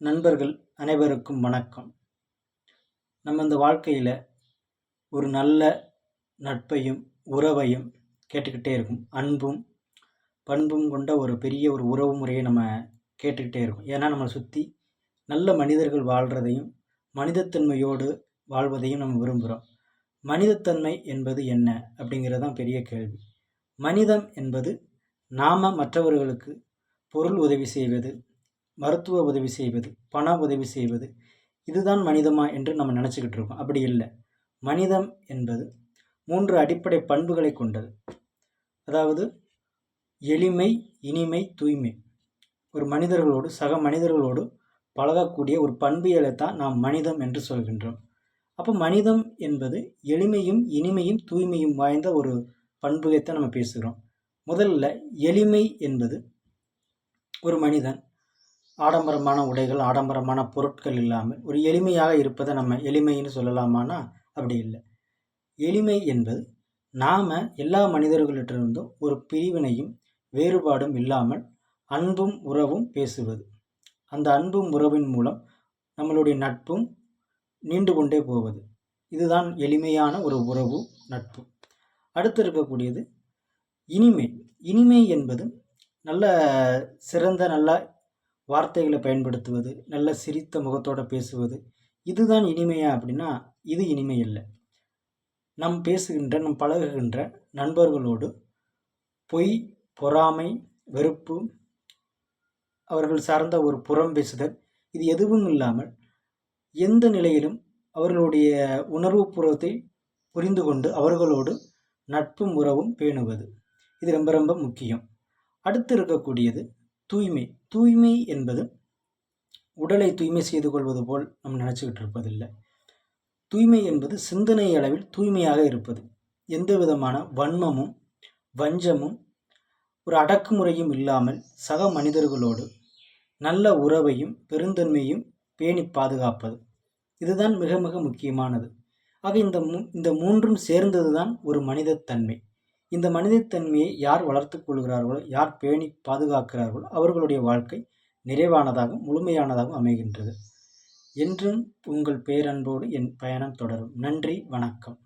நண்பர்கள் அனைவருக்கும் வணக்கம். நம்ம இந்த வாழ்க்கையில் ஒரு நல்ல நட்பையும் உறவையும் கேட்டுக்கிட்டே இருக்கும். அன்பும் பண்பும் கொண்ட ஒரு பெரிய ஒரு உறவு முறையை நம்ம கேட்டுக்கிட்டே இருக்கும். ஏன்னா நம்மளை சுற்றி நல்ல மனிதர்கள் வாழ்கிறதையும் மனிதத்தன்மையோடு வாழ்வதையும் நம்ம விரும்புகிறோம் மனிதத்தன்மை என்பது என்ன அப்படிங்கிறது தான் பெரிய கேள்வி. மனிதம் என்பது நாம் மற்றவர்களுக்கு பொருள் உதவி செய்வது மருத்துவ உதவி செய்வது பண உதவி செய்வது இதுதான் மனிதமா என்று நம்ம நினச்சிக்கிட்டு இருக்கோம். அப்படி இல்லை. மனிதம் என்பது மூன்று அடிப்படை பண்புகளை கொண்டது. அதாவது எளிமை இனிமை தூய்மை. ஒரு மனிதர்களோடு சக மனிதர்களோடு பழகக்கூடிய ஒரு பண்பியலை தான் நாம் மனிதம் என்று சொல்கின்றோம். அப்போ மனிதம் என்பது எளிமையும் இனிமையும் தூய்மையும் வாய்ந்த ஒரு பண்புகைத்தான் நம்ம பேசுகிறோம். முதல்ல எளிமை என்பது ஒரு மனிதன் ஆடம்பரமான உடைகள் ஆடம்பரமான பொருட்கள் இல்லாமல் ஒரு எளிமையாக இருப்பதை நம்ம எளிமைன்னு சொல்லலாமானா? அப்படி இல்லை. எளிமை என்பது நாம் எல்லா மனிதர்களிட்டிருந்தும் ஒரு பிரிவினையும் வேறுபாடும் இல்லாமல் அன்பும் உறவும் பேசுவது. அந்த அன்பும் உறவின் மூலம் நம்மளுடைய நட்பும் நீண்டு கொண்டே போவது. இதுதான் எளிமையான ஒரு உறவு நட்பு. அடுத்து இருக்கக்கூடியது இனிமை. இனிமை என்பது நல்ல சிறந்த நல்ல வார்த்தைகளை பயன்படுத்துவது நல்ல சிரித்த முகத்தோடு பேசுவது இதுதான் இனிமையா அப்படின்னா இது இனிமை இல்லை. நம் பேசுகின்ற நம் பழகுகின்ற நண்பர்களோடு பொய் பொறாமை வெறுப்பு அவர்கள் சார்ந்த ஒரு புறம் பேசுதல் இது எதுவும் இல்லாமல் எந்த நிலையிலும் அவர்களுடைய உணர்வு புறத்தை புரிந்து கொண்டு அவர்களோடு நட்பும் உறவும் பேணுவது. இது ரொம்ப ரொம்ப முக்கியம். அடுத்து இருக்கக்கூடியது தூய்மை தூய்மை என்பது உடலை தூய்மை செய்து கொள்வது போல் நம்ம நினச்சிக்கிட்டு இருப்பதில்லை. தூய்மை என்பது சிந்தனை அளவில் தூய்மையாக இருப்பது. எந்த விதமான வன்மமும் வஞ்சமும் ஒரு அடக்குமுறையும் இல்லாமல் சக மனிதர்களோடு நல்ல உறவையும் பெருந்தன்மையும் பேணி பாதுகாப்பது. இதுதான் மிக மிக முக்கியமானது. ஆக இந்த மூ இந்த மூன்றும் சேர்ந்தது தான் ஒரு மனிதத்தன்மை. இந்த மனிதத்தன்மையை யார் வளர்த்து கொள்கிறார்களோ யார் பேணி பாதுகாக்கிறார்களோ அவர்களுடைய வாழ்க்கை நிறைவானதாகவும் முழுமையானதாகவும் அமைகின்றது. என்றும் உங்கள் பேரன்போடு என் பயணம் தொடரும். நன்றி வணக்கம்.